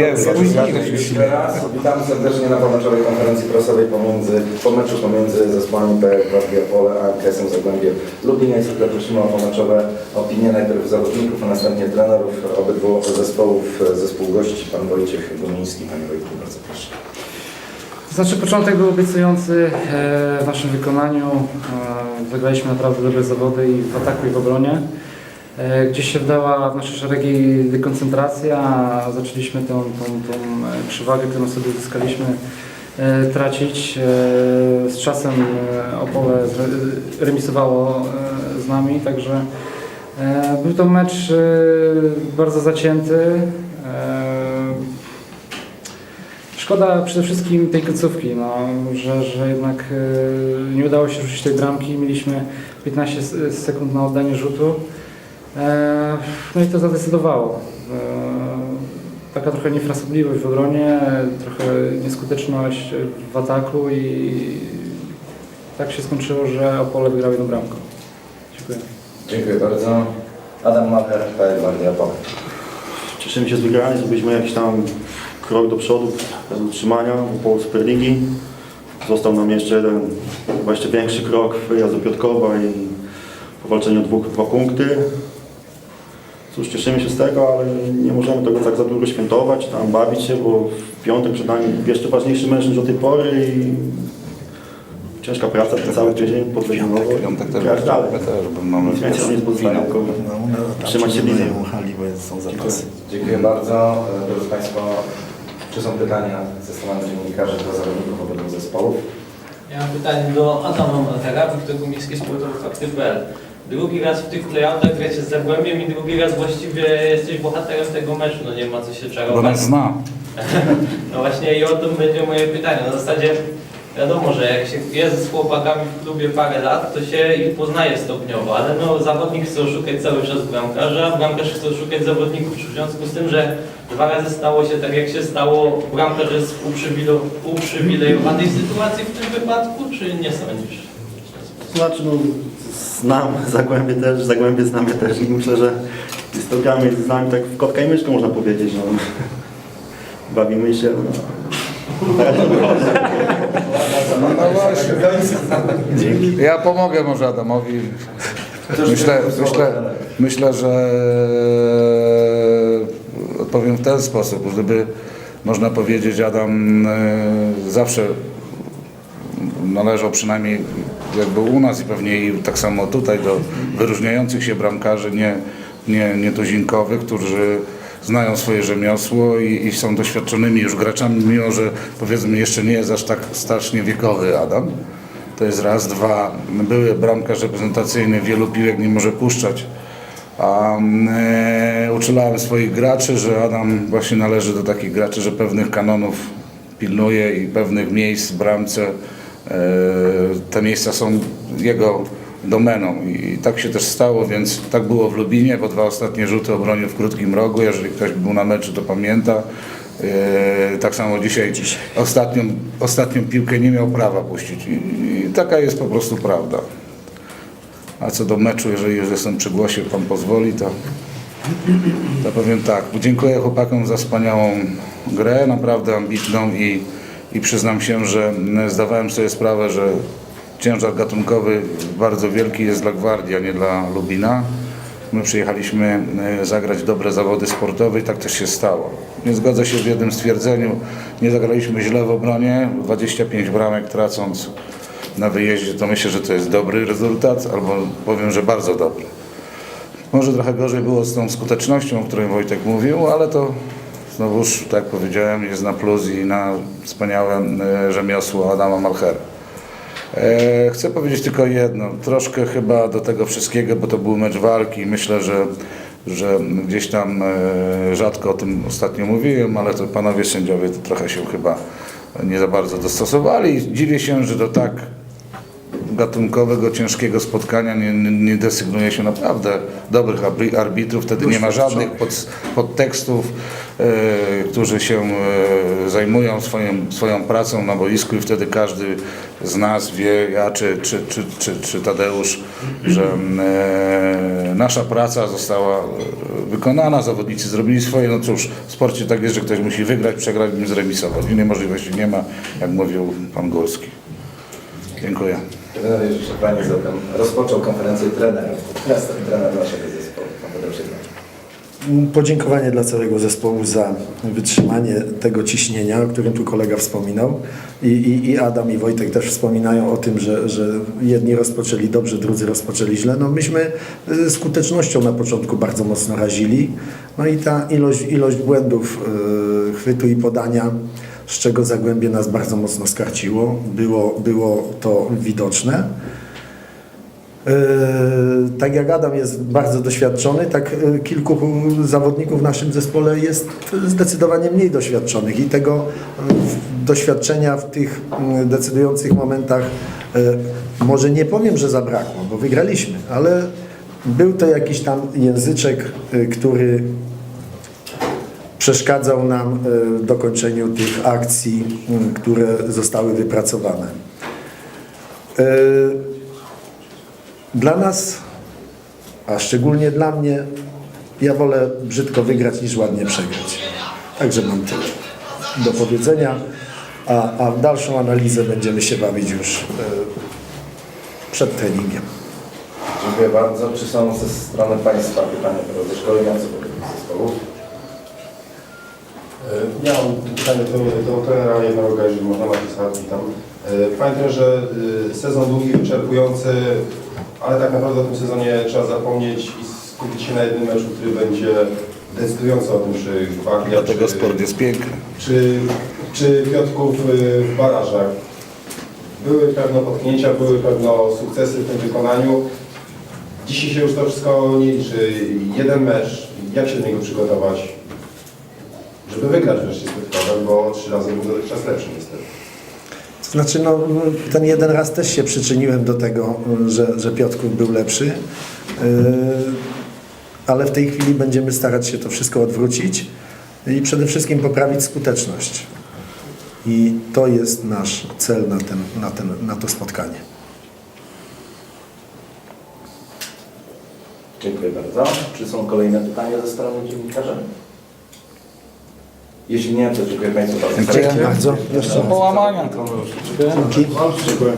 Jest, raz witam serdecznie na pomeczowej konferencji prasowej pomiędzy, po meczu pomiędzy zespołami PL Gwardia Pole a KSM Zagłębie Lublin. Zwykle prosimy o pomeczowe opinie najpierw zawodników, a następnie trenerów obydwu zespołów, zespół gości, pan Wojciech Gumiński. Panie Wojtku, bardzo proszę. Znaczy początek był obiecujący e, w naszym wykonaniu. E, Wygraliśmy naprawdę dobre zawody i w ataku i w obronie. E, Gdzieś się wdała w nasze szeregi dekoncentracja, zaczęliśmy tą, tą, tą e, przewagę, którą sobie uzyskaliśmy e, tracić. Z czasem Opole remisowało z nami, także był to mecz bardzo zacięty. Szkoda przede wszystkim tej końcówki, no, że, że jednak nie udało się rzucić tej bramki. Mieliśmy 15 s- sekund na oddanie rzutu. E, no i to zadecydowało. E, taka trochę niefrasobliwość w obronie, trochę nieskuteczność w ataku i tak się skończyło, że Opole wygrał jedną bramką. Dziękuję. Dziękuję bardzo. Adam Macher, PL Gwardia Pole. Cieszymy się z wygranej, zrobiliśmy jakiś tam krok do przodu bez utrzymania po Superligi. Został nam jeszcze jeden, chyba jeszcze większy krok, wyjazd do Piotrkowa i powalczenie o dwóch, dwa punkty. Cóż, cieszymy się z tego, ale nie możemy tego tak za długo świętować, tam bawić się, bo w piątek przed nami jeszcze ważniejszy mecz niż do tej pory i ciężka praca ten cały tydzień podwyższonowo. Piątek też, Grać dalej. też, bo mamy Nic więcej nam nie finał. tylko No, no, trzymać się bliżej. uchali, bo są zapasy. Dziękuję bardzo. E, Drodzy Państwo, czy są pytania ze strony dziennikarzy do zawodników obydwu zespołów? Ja mam pytanie do Adama Maltera, Wiktor Gumiński, sportowy fakty.pl. Drugi raz w tych playoutach gracie z Zagłębiem i drugi raz właściwie jesteś bohaterem tego meczu, no nie ma co się Bo czarować. nas zna. No właśnie i o tym będzie moje pytanie. Na zasadzie wiadomo, że jak się jest z chłopakami w klubie parę lat, to się ich poznaje stopniowo, ale no zawodnik chce oszukać cały czas bramkarza, a bramkarz chce oszukać zawodników. W związku z tym, że dwa razy stało się tak jak się stało, bramkarz jest w uprzywilejowanej sytuacji w tym wypadku, czy nie sądzisz? Znaczy, no, znam Zagłębie też, Zagłębie znamy też i myślę, że z to gramy z nami tak w kotka i myszkę można powiedzieć, no. Bawimy się, no. No właśnie. Ja pomogę może Adamowi. Myślę, myślę, myślę, że odpowiem w ten sposób, gdyby można powiedzieć Adam e, zawsze należał przynajmniej jak był u nas i pewnie i tak samo tutaj do wyróżniających się bramkarzy, nie, nie, nietuzinkowych, którzy znają swoje rzemiosło i, i są doświadczonymi już graczami, mimo że powiedzmy jeszcze nie jest aż tak strasznie wiekowy Adam. To jest raz, dwa, były bramkarz reprezentacyjny, wielu piłek nie może puszczać. A e, uczulałem swoich graczy, że Adam właśnie należy do takich graczy, że pewnych kanonów pilnuje i pewnych miejsc w bramce te miejsca są jego domeną i tak się też stało, więc tak było w Lubinie, bo dwa ostatnie rzuty obronił w krótkim rogu, jeżeli ktoś był na meczu to pamięta. E, Tak samo dzisiaj, Ostatnią, ostatnią piłkę nie miał prawa puścić i taka jest po prostu prawda. A co do meczu, jeżeli już jestem przy głosie, Pan pozwoli, to, to powiem tak. Dziękuję chłopakom za wspaniałą grę, naprawdę ambitną i, i przyznam się, że mm, zdawałem sobie sprawę, że ciężar gatunkowy bardzo wielki jest dla Gwardii, a nie dla Lubina. My przyjechaliśmy e, zagrać dobre zawody sportowe i tak też się stało. Nie zgodzę się w jednym stwierdzeniu. Nie zagraliśmy źle w obronie, 25 bramek tracąc na wyjeździe, to myślę, że to jest dobry rezultat, albo powiem, że bardzo dobry. Może trochę gorzej było z tą skutecznością, o której Wojtek mówił, ale to znowuż, tak jak powiedziałem, jest na plus i na wspaniałe e, rzemiosło Adama Malchera. E, Chcę powiedzieć tylko jedno, troszkę chyba do tego wszystkiego, bo to był mecz walki. Myślę, że, że gdzieś tam e, rzadko o tym ostatnio mówiłem, ale to panowie sędziowie to trochę się chyba nie za bardzo dostosowali. Dziwię się, że do tak gatunkowego, ciężkiego spotkania nie, nie, desygnuje się naprawdę dobrych arbitrów. Wtedy nie ma żadnych pod, podtekstów, e, którzy się e, zajmują swoim, swoją pracą na boisku i wtedy każdy z nas wie, ja czy, czy, czy, czy, czy Tadeusz, że e, nasza praca została e, wykonana, zawodnicy zrobili swoje. No cóż, w sporcie tak jest, że ktoś musi wygrać, przegrać bym zremisować. Innej możliwości nie ma, jak mówił pan Górski. Dziękuję. Trener Jerzy Szczepanik zatem rozpoczął konferencję trenerów. Teraz trener naszego zespołu. Podziękowanie dla całego zespołu za wytrzymanie tego ciśnienia, o którym tu kolega wspominał. I, i, i Adam i Wojtek też wspominają o tym, że, że jedni rozpoczęli dobrze, drudzy rozpoczęli źle. No myśmy y, skutecznością na początku bardzo mocno razili. No i ta ilość, ilość błędów y, chwytu i podania, z czego Zagłębie nas bardzo mocno skarciło, było, było to widoczne. E, Tak jak Adam jest bardzo doświadczony, tak e, kilku zawodników w naszym zespole jest zdecydowanie mniej doświadczonych i tego w- doświadczenia w tych decydujących momentach może nie powiem, że zabrakło, bo wygraliśmy, ale był to jakiś tam języczek, który przeszkadzał nam e, w dokończeniu tych akcji, które zostały wypracowane. E, Dla nas, a szczególnie dla mnie, ja wolę brzydko wygrać niż ładnie przegrać. Także mam tyle do powiedzenia, a, a w dalszą analizę będziemy się bawić już e, przed treningiem. Dziękuję bardzo. Czy są ze strony Państwa pytania do szkolenia co zespołu? E, mam pytanie do, do trenera jeżeli można napisać, witam. E, Panie trenerze, e, sezon długi, wyczerpujący, ale tak naprawdę o tym sezonie trzeba zapomnieć i skupić się na jednym meczu, który będzie decydujący o tym, czy Gwardia, Dlatego czy, sport jest piękny. czy, czy Piotrków e, w barażach. Były pewne potknięcia, były pewne sukcesy w tym wykonaniu. Dzisiaj się już to wszystko nie liczy. Jeden mecz, jak się do niego przygotować? Żeby wygrać wreszcie z Piotrkowem, bo trzy razy był dotychczas lepszy niestety. To znaczy, no, ten jeden raz też się przyczyniłem do tego, że, że Piotrków był lepszy, yy, ale w tej chwili będziemy starać się to wszystko odwrócić i przede wszystkim poprawić skuteczność. I to jest nasz cel na, ten, na, ten, na to spotkanie. Dziękuję bardzo. Czy są kolejne pytania ze strony dziennikarzy? Jeśli nie, to dziękuję Państwu bardzo. Dziękuję serdecznie. bardzo. Jeszcze. Połamania. Dzięki. Dziękuję.